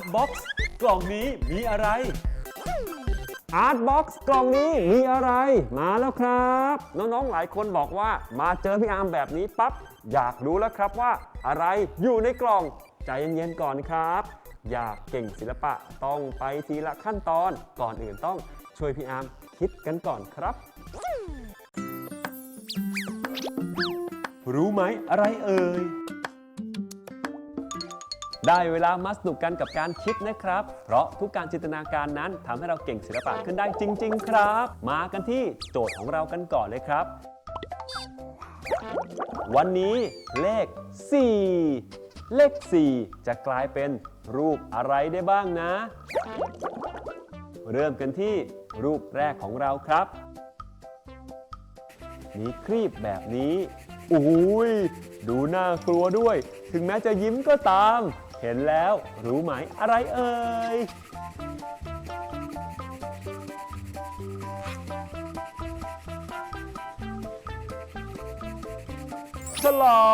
Art Box กล่องนี้มีอะไรอาร์ตบ็อกซ์กล่องนี้มีอะไรมาแล้วครับ น้องๆหลายคนบอกว่ามาเจอพี่อาร์มแบบนี้ปั๊บอยากรู้แล้วครับว่าอะไรอยู่ในกล่องใจเย็นๆก่อนครับ อยากเก่งศิลปะต้องไปทีละขั้นตอนก่อนอื่นต้องช่วยพี่อาร์มคิดกันก่อนครับ รู้ไหมอะไรเอ่ย ได้เวลามาสนุกกันกับการคิดนะครับ เพราะทุกการจินตนาการนั้นทำให้เราเก่งศิลปะขึ้นได้จริง ๆ ครับ มากันที่โจทย์ของเรากันก่อนเลยครับ วันนี้เลข 4 เลข 4 จะกลายเป็นรูปอะไรได้บ้างนะ เริ่มกันที่รูปแรกของเราครับ มีครีบแบบนี้อุ้ยดูน่ากลัวด้วย ถึงแม้จะยิ้มก็ตาม เห็นแล้วรู้ไหมอะไรเอ่ยฉลา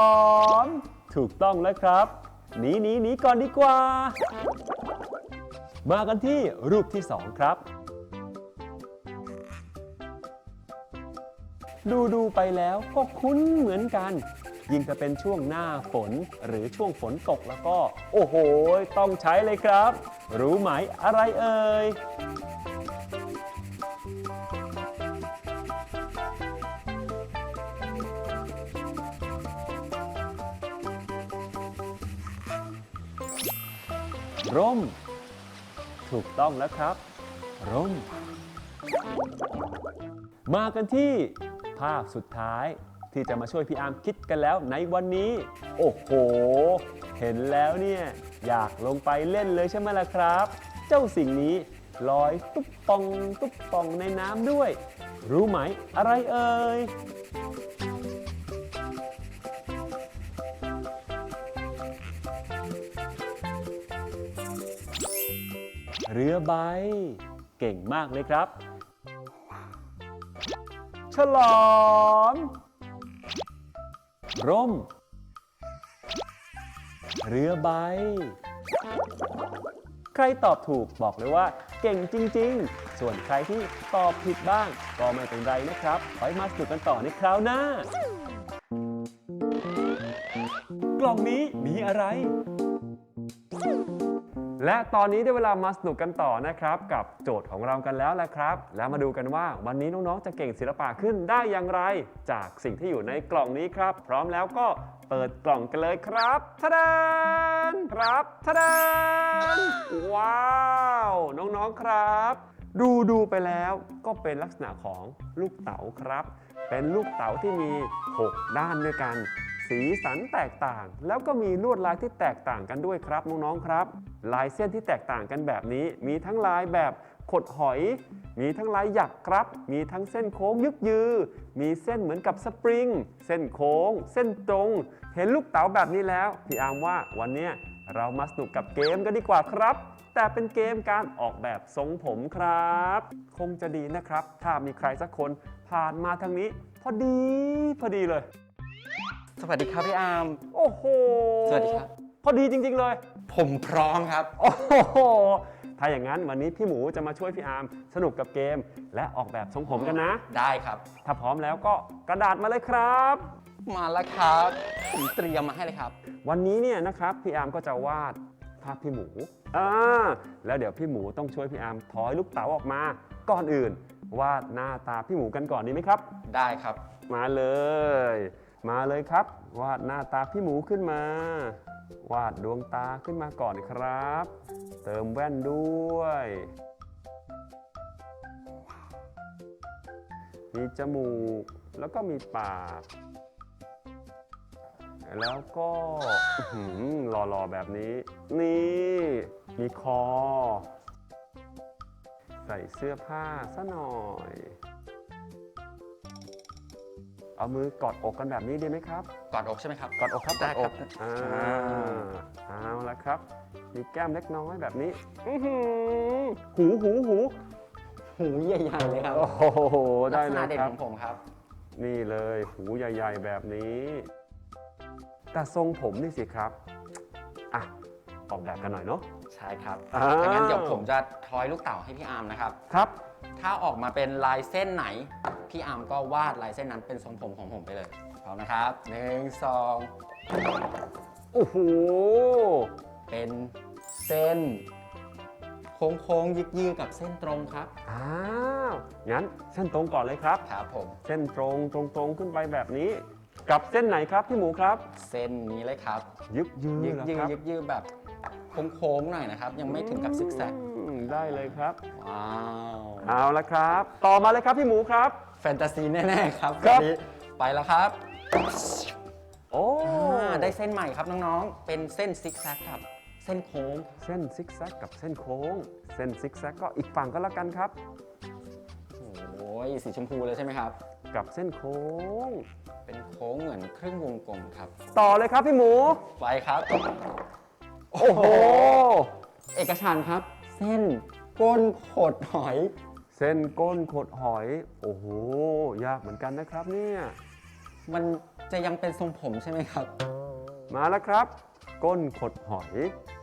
มถูกต้องแล้วครับหนีหนีหนีก่อนดีกว่า มากันที่รูปที่สองครับ ดูดูไปแล้วก็คุ้นเหมือนกัน ยิ่งจะเป็นช่วงหน้าฝนหรือช่วงฝนตกแล้วก็ โอ้โห ต้องใช้เลยครับ รู้ไหมอะไรเอ่ยร่ม ถูกต้องแล้วครับ ร่ม มากันที่ ภาพสุดท้าย ที่จะมาช่วยพี่อาร์มคิดกันแล้วในวันนี้ โอ้โห เห็นแล้วเนี่ย อยากลงไปเล่นเลยใช่ไหมล่ะครับ เจ้าสิ่งนี้ลอยตุ๊บปองตุ๊บปองในน้ำด้วย รู้ไหมอะไรเอ่ยเรือใบ เก่งมากเลยครับ ฉลาม ร่ม เรือใบ ใครตอบถูกบอกเลยว่า เก่งจริง ๆ ส่วนใครที่ตอบผิดบ้าง ก็ไม่เป็นไรนะครับไว้มาสนุกกันต่อในคราวหน้า กล่องนี้มีอะไร และตอนนี้ได้เวลามาสนุกกันต่อนะครับกับโจทย์ของเรากันแล้วแหละครับ แล้วมาดูกันว่าวันนี้น้องๆจะเก่งศิลปะขึ้นได้อย่างไร จากสิ่งที่อยู่ในกล่องนี้ครับ พร้อมแล้วก็เปิดกล่องกันเลยครับทะดานครับทะดานว้าวน้องๆครับ ดูดูไปแล้วก็เป็นลักษณะของลูกเต๋าครับ เป็นลูกเต๋าที่มี 6 ด้านด้วยกัน สีสันแตกต่าง แล้วก็มีลวดลายที่แตกต่างกันด้วยครับน้องๆครับ ลายเส้นที่แตกต่างกันแบบนี้ มีทั้งลายแบบขดหอย มีทั้งลายหยักครับ มีทั้งเส้นโค้งยึกยือ มีเส้นเหมือนกับสปริง เส้นโค้ง เส้นตรง เห็นลูกเต๋าแบบนี้แล้ว พี่อาร์มว่าวันนี้เรามาสนุกกับเกมกันดีกว่าครับ แต่เป็นเกมการออกแบบทรงผมครับ คงจะดีนะครับ ถ้ามีใครสักคนผ่านมาทางนี้ พอดี พอดีเลย สวัสดีครับพี่อาร์ม โอ้โหสวัสดีครับ พอดีจริง ๆ เลย ผมพร้อมครับ โอ้โห ถ้าอย่างนั้นวันนี้พี่หมูจะมาช่วยพี่อาร์มสนุกกับเกม และออกแบบทรงผมกันนะ ได้ครับ ถ้าพร้อมแล้วก็กระดาษมาเลยครับ มาแล้วครับ ผมเตรียมมาให้เลยครับ วันนี้เนี่ยนะครับพี่อาร์มก็จะวาดภาพพี่หมู อ่า แล้วเดี๋ยวพี่หมูต้องช่วยพี่อาร์มถอยลูกเต๋าออกมา ก่อนอื่น วาดหน้าตาพี่หมูกันก่อนดีไหมครับ ได้ครับ มาเลย มาเลยครับ วาดหน้าตาพี่หมูขึ้นมา วาดดวงตาขึ้นมาก่อนครับ เติมแว่นด้วย มีจมูก แล้วก็มีปาก แล้วก็หล่อๆแบบนี้ นี่ มีคอ ใส่เสื้อผ้าซะหน่อย เอามือกอดอกกันแบบนี้ดีไหมครับ กอดอกใช่ไหมครับ กอดอกครับได้กอดครัอบกอ่าเอาละครับ มีแก้มเล็กน้อยแบบนี้อื้อหือหูหูหูหูใหญ่ๆเลยครับโอ้โหได้ลักษเลณะยเด่นครับ ของผมครับ นี่เลยหูใหญ่ๆแบบนี้ แต่ทรงผมนี่สิครับอะออกแบบกันหน่อยเนาะ ใช่ช่ครับอ้าว ดังนั้นเดี๋ยวผมจะทอยลูกเต่าให้พี่อาร์มนะครับ ครับ ถ้าออกมาเป็นลายเส้นไหน พี่อาร์มก็วาดลายเส้นนั้นเป็นทรงผมของผมไปเลยพร้อมนะครับหนึ่งสองโอ้โหเป็นเส้น โค้งโค้งๆยึกยืกับเส้นตรงครับอ้าวงั้นเส้นตรงก่อนเลยครับครับผม เส้นตรงตรงตรงขึ้นไปแบบนี้ กับเส้นไหนครับพี่หมูครับ เส้นนี้เลยครับ ยึกยืยึอกเหรอยืครับยึกยืแบบโค้งๆหน่อยนะครับ ยังไม่ถึงกับซิกแซกอืมได้เลยครับว้าวเอาละครับ ต่อมาเลยครับพี่หมูครับแฟ นตาซีแน่ๆครับครับ วันนี้ไปแล้วครับโอ้อ่าได้เส้นใหม่ครับน้องๆ เป็นเส้นซิกแซกครับ เส้นโค้ง เส้นซิกแซกกับเส้นโค้ง เส้นซิกแซกก็อีกฝั่งก็แล้วกันครับ โอ้ยสีชมพูเลยใช่ไหมครับ กับเส้นโค้ง เป็นโค้งเหมือนครึ่งวงกลมครับ ต่อเลยครับพี่หมู ไปครับ โอ้โห เอกชันท์ครับ เส้นก้นขดหอย เส้นก้นขดหอย โอ้โห ยากเหมือนกันนะครับเนี่ย มันจะยังเป็นทรงผมใช่ไหมครับ มาแล้วครับ ก้นขดหอย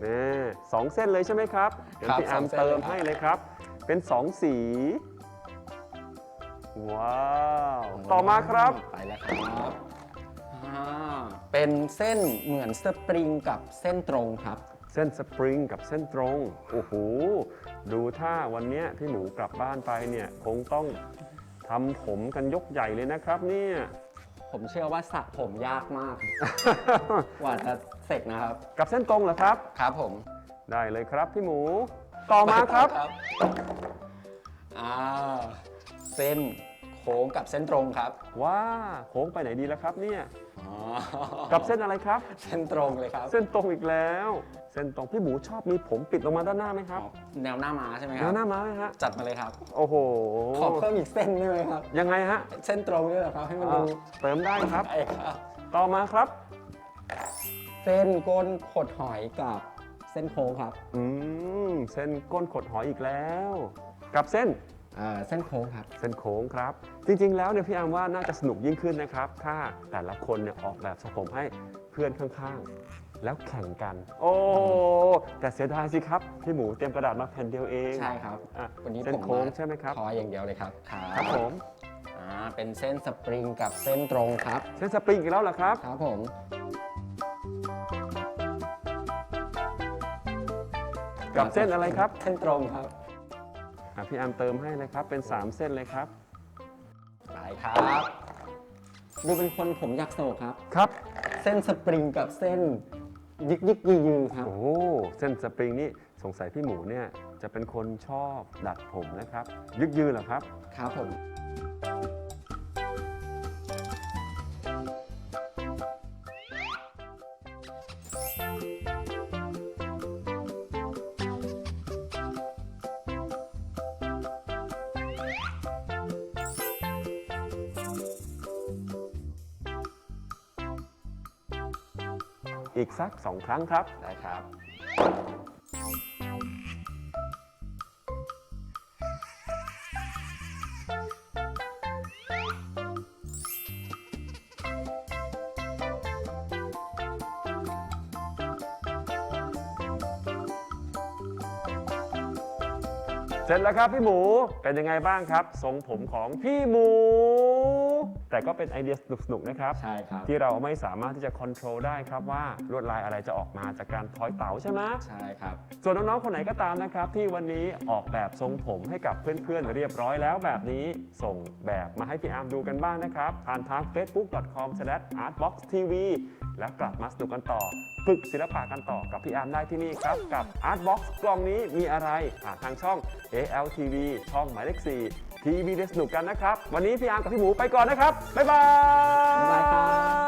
นี่สองเส้นเลยใช่ไหมครับเดี๋ยวครับพี่อาร์มสองเส้นเติมเลยครับ ให้เลยครับ เป็นสองสี ว้าว ต่อมาครับ ไปแล้วครับอ่าเป็นเส้นเหมือนสปริงกับเส้นตรงครับ เส้นสปริงกับเส้นตรง โอ้โห ดูถ้าวันเนี้ยพี่หมูกลับบ้านไปเนี่ยคงต้องทำผมกันยกใหญ่เลยนะครับเนี่ยผมเชื่อว่าสระผมยากมาก กว่าจะเสร็จนะครับ กับเส้นตรงเหรอครับ ครับผม ได้เลยครับพี่หมู ต่อมาครับ อ่า เส้นโค้งกับเส้นตรงครับ ว้าโค้งไปไหนดีแล้วครับเนี่ยอ๋อกับเส้นอะไรครับ เส้นตรงเลยครับ เส้นตรงอีกแล้ว เส้นตรงพี่หมูชอบมีผมปิดลงมาด้านหน้าไหมครับอ๋อแนวหน้าม้าใช่ไหมคแล้รัวบหน้าม้าไหมฮะจัดมาเลยครับ โอ้โหขอเพิ่มอีกเส้นได้ไหมครับ ยังไงฮะเส้นตรงด้วยเหรอครับ ให้มันอ่าดูเติมได้ครับใช่ครับ ต่อมาครับเส้นก้นขดหอยกับเส้นโค้งครับอืมเส้นก้นขดหอยอีกแล้ว กับเส้น อ่าเส้นโค้งครับ เส้นโค้งครับ จริงๆ แล้วเนี่ยพี่อามว่าน่าจะสนุกยิ่งขึ้นนะครับ ถ้าแต่ละคนเนี่ยออกแบบทรงผมให้เพื่อนข้างๆ แล้วแข่งกัน โอ้ แต่เสียดายสิครับ พี่หมูเตรียมกระดาษมาแผ่นเดียวเองใช่ครับ อะวันนี้เส้นผมโค้งใช่ไหมครับทอยอย่างเดียวเลยครับครับผมอ่าเป็นเส้นสปริงกับเส้นตรงครับ เส้นสปริงอีกแล้วเหรอครับ ครับผมกับเส้นอะไรครับ เส้นตรงครับอะพี่อามเติมให้เลยครับ เป็น 3 เส้นเลยครับไปครับ ดูเป็นคนผมอยากโศกครับ ครับ เส้นสปริงกับเส้น ยึกยึกยือยือครับ โอ้เส้นสปริงนี่สงสัยพี่หมูเนี่ยจะเป็นคนชอบดัดผมนะครับ ยึกยืนเหรอครับ ครับผม อีกสักสองครั้งครับ ได้ครับ เสร็จแล้วครับพี่หมูเป็นยังไงบ้างครับ ทรงผมของพี่หมู แต่ก็เป็นไอเดียสนุกๆนะครับ ใช่ครับ ที่เราไม่สามารถที่จะควบคุมได้ครับว่าลวดลายอะไรจะออกมาจากการทอยเต๋าใช่ไหมใช่ครับ ส่วนน้องๆคนไหนก็ตามนะครับ ที่วันนี้ออกแบบทรงผมให้กับเพื่อนๆเรียบร้อยแล้วแบบนี้ส่งแบบมาให้พี่อาร์มดูกันบ้างนะครับผ่านทาง facebook.com/artboxtv แล้วกลับมาสนุกกันต่อ ฝึกศิลปะกันต่อกับพี่อาร์มได้ที่นี่ครับ กับ Artbox กล่องนี้มีอะไรผ่านทางช่อง ALTV ช่องหมายเลข4 ทีวีได้สนุกกันนะครับ วันนี้พี่อาร์มกับพี่หมูไปก่อนนะครับ บ๊ายบาย บ๊ายบายครับ